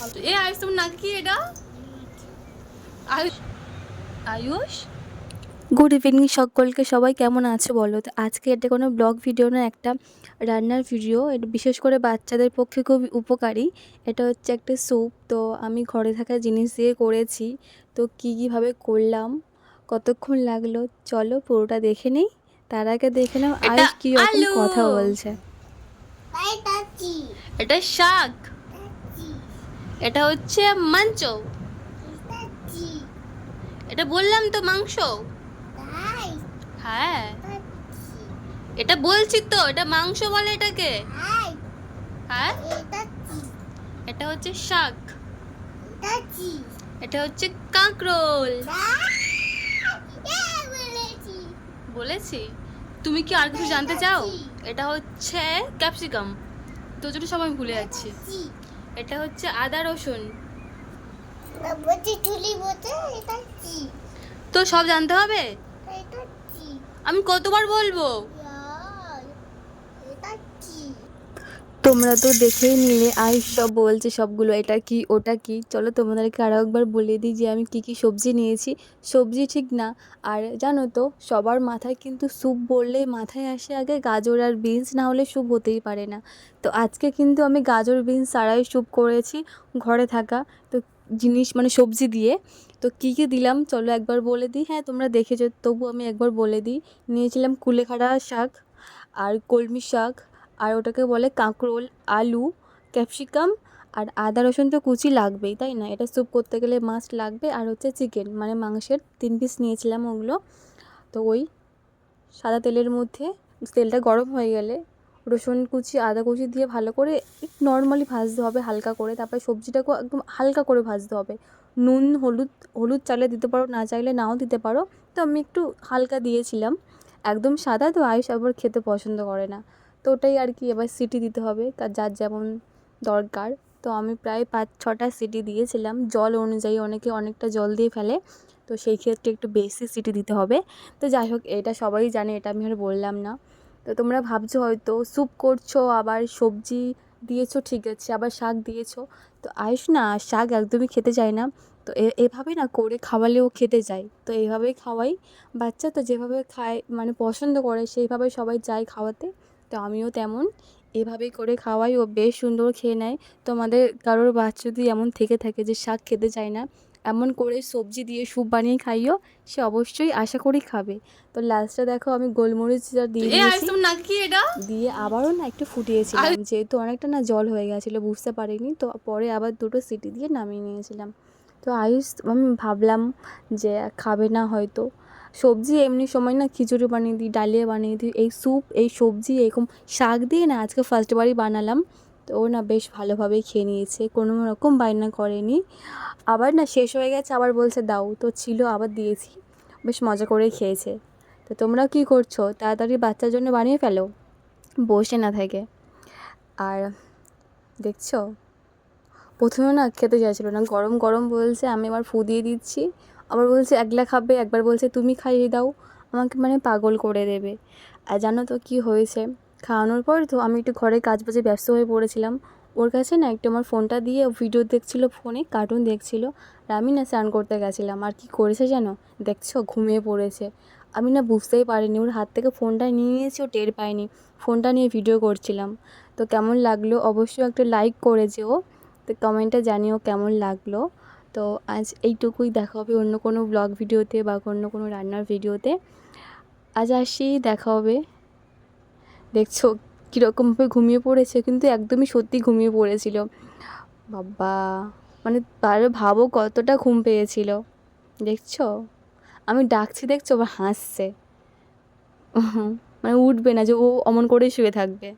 এ আয়ুষ তোমার নাকি কি এটা? আয়ুষ? আয়ুষ গুড ইভিনিং সকলকে সবাই কেমন আছে বলো? তো আজকে এটা কোনো ব্লগ ভিডিও না একটা রান্নার ভিডিও এটা বিশেষ করে বাচ্চাদের পক্ষে খুব উপকারী। এটা হচ্ছে একটা স্যুপ তো আমি ঘরে থাকা জিনিস দিয়ে করেছি। তো কী কীভাবে করলাম কতক্ষণ লাগল চলো পুরোটা দেখে নিই। তার আগে দেখে নাও আয়ুষ কী রকম কথা বলছে। এটা শাক। এটা হচ্ছে মাংস। এটা বললাম তো মাংস। হ্যাঁ। এটা বলছি তো এটা মাংস বলে এটাকে। হ্যাঁ? এটা হচ্ছে শাক। এটা হচ্ছে কাঁকরোল। বলেছি। তুমি কি আর কিছু জানতে চাও? এটা হচ্ছে ক্যাপসিকাম। তো জন্য সবাই ভুলে যাচ্ছি। এটা হচ্ছে আদা রসুন। তো সব জানতে হবে? আমি কতবার বলব? তোমরা তো দেখেই নিলে। আয়ুষ সব বলছে সবগুলো, এটা কি, ওটা কি? চলো তোমাদেরকে আরও একবার বলে দিই যে আমি কি কি সবজি নিয়েছি। সবজি ঠিক না। আর জানো তো, সবার মাথায় কিন্তু স্যুপ বললে মাথায় আসে আগে গাজর আর বিনস, না হলে স্যুপ হতেই পারে না। তো আজকে কিন্তু আমি গাজর, বিনস ছাড়াই স্যুপ করেছি ঘরে থাকা তো জিনিস মানে সবজি দিয়ে। তো কী কী দিলাম চলো একবার বলে দিই। হ্যাঁ তোমরা দেখেছ তবু আমি একবার বলে দিই। নিয়েছিলাম কুলেখাড়া শাক আর কলমি শাক। আর ওটাকে বলে কাঁকরোল, আলু, ক্যাপসিকাম আর আদা, রসুন তো কুচি লাগবেই, তাই না? এটা স্যুপ করতে গেলে মাছ লাগবে। আর হচ্ছে চিকেন মানে মাংসের তিন পিস নিয়েছিলাম ওগুলো। তো ওই সাদা তেলের মধ্যে তেলটা গরম হয়ে গেলে রসুন কুচি, আদা কুচি দিয়ে ভালো করে নর্মালি ভাজতে হবে হালকা করে। তারপরে সবজিটাকেও একদম হালকা করে ভাজতে হবে। নুন, হলুদ হলুদ চাইলে দিতে পারো, না চাইলে নাও দিতে পারো। তো আমি একটু হালকা দিয়েছিলাম। একদম সাদা তো আয়ুষ আবার খেতে পছন্দ করে না। তো ওটাই আর কি, এবার সিটি দিতে হবে। তার যার যেমন দরকার। তো আমি প্রায় পাঁচ, ছটা সিটি দিয়েছিলাম। জল অনুযায়ী অনেকে অনেকটা জল দিয়ে ফেলে। তো সেই ক্ষেত্রে একটু বেশি সিটি দিতে হবে। তো যাই হোক, এটা সবাই জানে, এটা আমি আর বললাম না। তো তোমরা ভাবছ হয়তো স্যুপ করছ, আবার সবজি দিয়েছ, ঠিক আছে, আবার শাক দিয়েছ। তো আয়ুষ না, শাক একদমই খেতে চায় না। তো এভাবে না করে খাওয়ালেও খেতে চায়। তো এইভাবেই খাওয়াই। বাচ্চা তো যেভাবে খায় মানে পছন্দ করে, সেইভাবে সবাই চায় খাওয়াতে। তো আমিও তেমন। এভাবেই করে খাওয়াই ও বেশ সুন্দর খেয়ে নেয়। তো আমাদের কারোর বাচ্চা যদি এমন থেকে থাকে যে শাক খেতে চায় না এমন করে সবজি দিয়ে স্যুপ বানিয়ে খাইও সে অবশ্যই আশা করি খাবে। তো লাস্টটা দেখো আমি গোলমরিচ যা দিয়ে দিয়েছি। নাকি এটা? দিয়ে আবারও না একটু ফুটিয়েছিলাম। যেহেতু অনেকটা না জল হয়ে গেছিল বুঝতে পারিনি। তো পরে আবার দুটো সিটি দিয়ে নামিয়ে নিয়েছিলাম। তো আয়ুষ আমি ভাবলাম যে খাবে না হয়তো। সবজি এমনি সময় না খিচুড়ি বানিয়ে দিই, ডালিয়া বানিয়ে দিই, এই স্যুপ, এই সবজি, এরকম শাক দিয়ে না আজকে ফার্স্টবারই বানালাম। তো ও না বেশ ভালোভাবেই খেয়ে নিয়েছে, কোনো রকম বায়না করেনি। আবার না শেষ হয়ে গেছে, আবার বলছে দাও, তো ছিল, আবার দিয়েছি। বেশ মজা করে খেয়েছে। তো তোমরা কী করছ? তাড়াতাড়ি বাচ্চার জন্য বানিয়ে ফেলো, বসে না থাকে। আর দেখছ? প্রথমে না খেতে চাইছিলো না, গরম গরম বলছে, আমি আবার ফু দিয়ে দিচ্ছি। আবার বলছে, একলা খাবে? একবার বলছে, তুমি খাইয়ে দাও। আমাকে মানে পাগল করে দেবে। আর জানো তো কী হয়েছে? খাওয়ানোর পর তো আমি একটু ঘরে কাজ বাজে ব্যস্ত হয়ে পড়েছিলাম। ওর কাছে না একটু আমার ফোনটা দিয়ে ভিডিও দেখছিল, ফোনে কার্টুন দেখছিল। আর আমি না স্নান করতে গেছিলাম। আর কি করেছে জানো? দেখছ, ঘুমিয়ে পড়েছে। আমি না বুঝতেই পারিনি। ওর হাত থেকে ফোনটা নিয়ে নিয়েছি, ও টের পায়নি। ফোনটা নিয়ে ভিডিও করছিলাম। তো কেমন লাগল? অবশ্যই একটা লাইক করে যেও। তো কমেন্টে জানিও কেমন লাগল। তো আজ এইটুকুই দেখা হবে অন্য কোনো ব্লগ ভিডিওতে বা অন্য কোনো রান্নার ভিডিওতে আজ আসি, দেখা হবে। দেখছ কীরকমভাবে ঘুমিয়ে পড়েছে, কিন্তু একদমই সত্যি ঘুমিয়ে পড়েছিল। বাবা মানে তাহলে ভাবো কতটা ঘুম পেয়েছিল। দেখছ? আমি ডাকছি, দেখছ? আবার হাসছে। মানে উঠবে না যে ও অমন করেই শুয়ে থাকবে।